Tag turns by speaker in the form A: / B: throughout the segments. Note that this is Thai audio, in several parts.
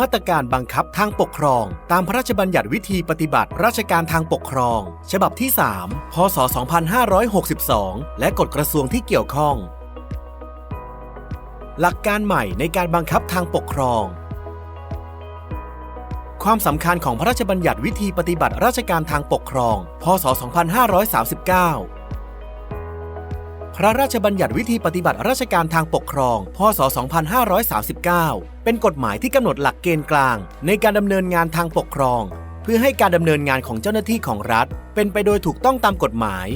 A: มาตรการบังคับทางปกครอง ตามพระราชบัญญัติวิธีปฏิบัติราชการทางปกครอง ฉบับที่ 3 พศ 2562 และกฎกระทรวงที่เกี่ยวข้อง หลักการใหม่ในการบังคับทางปกครอง ความสำคัญของพระราชบัญญัติวิธีปฏิบัติราชการทางปกครอง พศ 2539 พระราชบัญญัติวิธีปฏิบัติราชการทางปกครอง พศ 2539 เป็นกฎหมายที่กำหนดหลักเกณฑ์กลาง ในการดำเนินงานทางปกครอง เพื่อให้การดำเนินงานของเจ้าหน้าที่ของรัฐ เป็นไปโดยถูกต้องตามกฎหมาย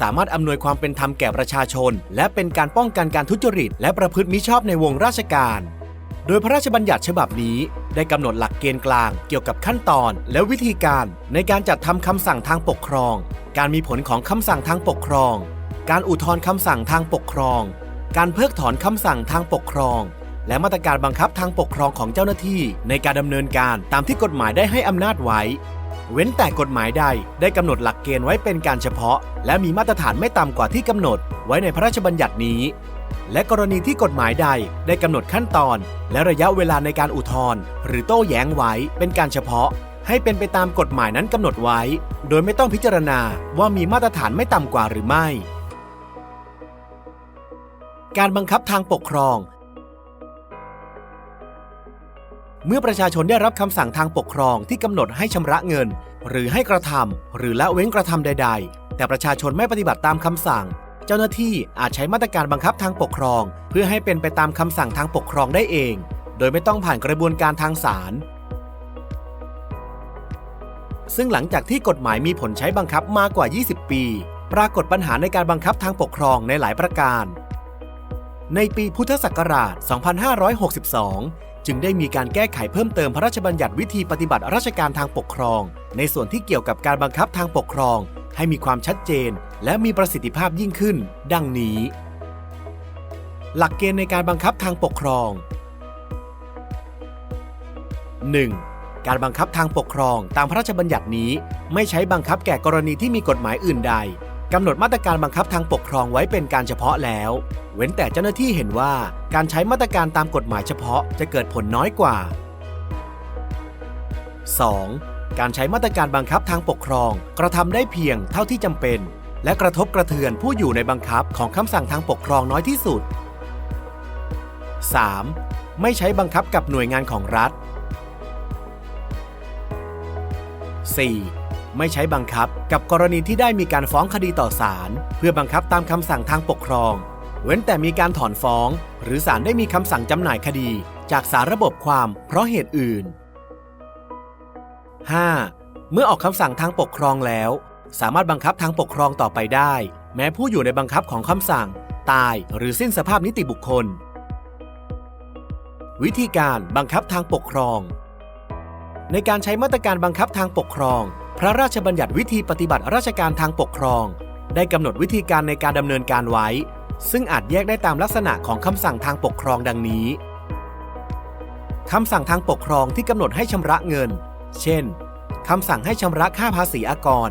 A: สามารถอำนวยความเป็นธรรมแก่ประชาชน และเป็นการป้องกันการทุจริต และประพฤติมิชอบในวงราชการ โดยพระราชบัญญัติฉบับนี้ ได้กำหนดหลักเกณฑ์กลางเกี่ยวกับขั้นตอนและวิธีการในการจัดทำคำสั่งทางปกครอง การมีผลของคำสั่งทางปกครอง การอุทธรณ์คำสั่งทางปกครอง การเพิกถอนคำสั่งทางปกครอง และมาตรการบังคับทางปกครองของเจ้าหน้าที่ ในการดำเนินการตามที่กฎหมายได้ให้อำนาจไว้ เว้นแต่กฎหมายใดได้กำหนดหลักเกณฑ์ไว้เป็นการเฉพาะ และมีมาตรฐานไม่ต่ำกว่าที่กำหนด ไว้ในพระราชบัญญัตินี้ และกรณีที่กฎหมายใดได้กำหนดขั้นตอน และระยะเวลาในการอุทธรณ์หรือโต้แย้งไว้เป็นการเฉพาะ ให้เป็นไปตามกฎหมายนั้นกำหนดไว้ โดยไม่ต้องพิจารณาว่ามีมาตรฐานไม่ต่ำกว่าหรือไม่ การบังคับทางปกครองเมื่อประชาชนได้รับคำสั่งทางปกครองที่กำหนดให้ชำระเงิน หรือให้กระทำหรือละเว้นกระทำใด ๆ แต่ประชาชนไม่ปฏิบัติตามคำสั่ง เจ้าหน้าที่อาจใช้มาตรการบังคับทางปกครอง เพื่อให้เป็นไปตามคำสั่งทางปกครองได้เอง โดยไม่ต้องผ่านกระบวนการทางศาลซึ่งหลังจากที่กฎหมายมีผลใช้บังคับมากกว่า 20 ปี ปรากฏปัญหาในการบังคับทางปกครองในหลายประการ ในปีพุทธศักราช 2562 จึงได้มีการแก้ไขเพิ่มเติมพระราชบัญญัติวิธีปฏิบัติราชการทางปกครอง ในส่วนที่เกี่ยวกับการบังคับทางปกครอง ให้มีความชัดเจน และมีประสิทธิภาพยิ่งขึ้น ดังนี้ หลักเกณฑ์ในการบังคับทางปกครอง 1. การบังคับทางปกครองตามพระราชบัญญัตินี้ ไม่ใช้บังคับแก่กรณีที่มีกฎหมายอื่นใดกำหนดมาตรการบังคับทางปกครองไว้เป็นการเฉพาะแล้ว เว้นแต่เจ้าหน้าที่เห็นว่าการใช้มาตรการตามกฎหมายเฉพาะจะเกิดผลน้อยกว่า 2. การใช้มาตรการบังคับทางปกครอง กระทำได้เพียงเท่าที่จำเป็น และกระทบกระเทือนผู้อยู่ในบังคับของคำสั่งทางปกครองน้อยที่สุด 3. ไม่ใช้บังคับกับหน่วยงานของรัฐ 4. ไม่ใช้บังคับกับกรณีที่ได้มีการฟ้องคดีต่อศาลเพื่อบังคับตามคำสั่งทางปกครอง เว้นแต่มีการถอนฟ้อง หรือศาลได้มีคำสั่งจำหน่ายคดี จากสารระบบความเพราะเหตุอื่น 5. เมื่อออกคำสั่งทางปกครองแล้ว สามารถบังคับทางปกครองต่อไปได้ แม้ผู้อยู่ในบังคับของคำสั่ง ตายหรือสิ้นสภาพนิติบุคคล วิธีการบังคับทางปกครอง ในการใช้มาตรการบังคับทางปกครอง พระราชบัญญัติวิธีปฏิบัติราชการทางปกครอง ได้กำหนดวิธีการในการดำเนินการไว้ ซึ่งอาจแยกได้ตามลักษณะของคำสั่งทางปกครองดังนี้คำสั่งทางปกครองที่กำหนดให้ชำระเงิน เช่น คำสั่งให้ชำระค่าภาษีอากร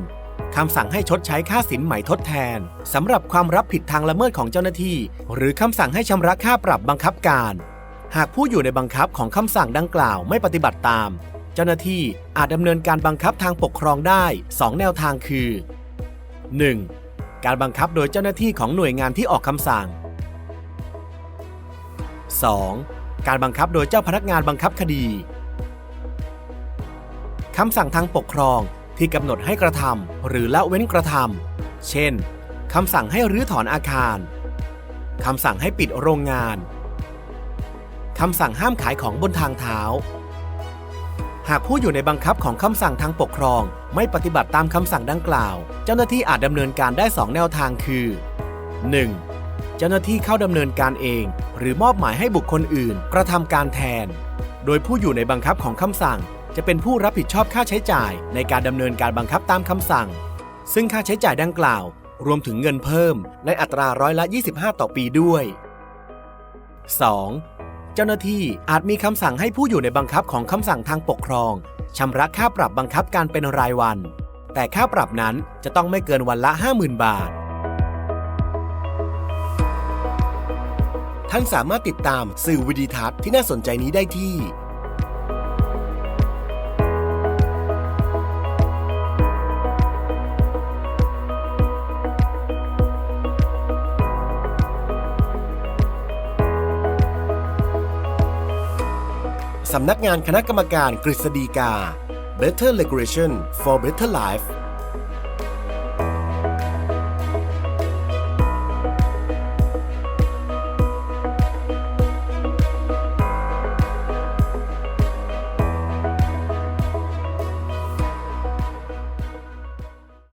A: คำสั่งให้ชดใช้ค่าสินไหมทดแทนสำหรับความรับผิดทางละเมิดของเจ้าหน้าที่ หรือคำสั่งให้ชำระค่าปรับบังคับการ หากผู้อยู่ในบังคับของคำสั่งดังกล่าวไม่ปฏิบัติตาม เจ้าหน้าที่อาจดำเนินการบังคับทางปกครองได้ 2 แนวทางคือ 1. การบังคับโดยเจ้าหน้าที่ของหน่วยงานที่ออกคำสั่ง 2. การบังคับโดยเจ้าพนักงานบังคับคดี คำสั่งทางปกครองที่กำหนดให้กระทำหรือละเว้นกระทำเช่นคำสั่งให้รื้อถอนอาคารคำสั่งให้ปิดโรงงานคำสั่งห้ามขายของบนทางเท้า หากผู้อยู่ในบังคับของคำสั่งทางปกครอง ไม่ปฏิบัติตามคำสั่งดังกล่าว เจ้าหน้าที่อาจดำเนินการได้ 2 แนวทางคือ 1. เจ้าหน้าที่เข้าดำเนินการเอง หรือมอบหมายให้บุคคลอื่น กระทำการแทน โดยผู้อยู่ในบังคับของคำสั่ง จะเป็นผู้รับผิดชอบค่าใช้จ่ายในการดำเนินการบังคับตามคำสั่ง ซึ่งค่าใช้จ่ายดังกล่าว รวมถึงเงินเพิ่มในอัตราร้อยละ 25 ต่อปีด้วย 2. เจ้าหน้าที่อาจมีคำสั่งให้ผู้อยู่ในบังคับของคำสั่งทางปกครองชำระค่าปรับบังคับการเป็นรายวัน แต่ค่าปรับนั้นจะต้องไม่เกินวันละ 50,000 บาท ท่านสามารถติดตามสื่อวิดีทัศน์ที่น่าสนใจนี้ได้ที่ สำนักงานคณะกรรมการกฤษฎีกา Better Regulation for Better Life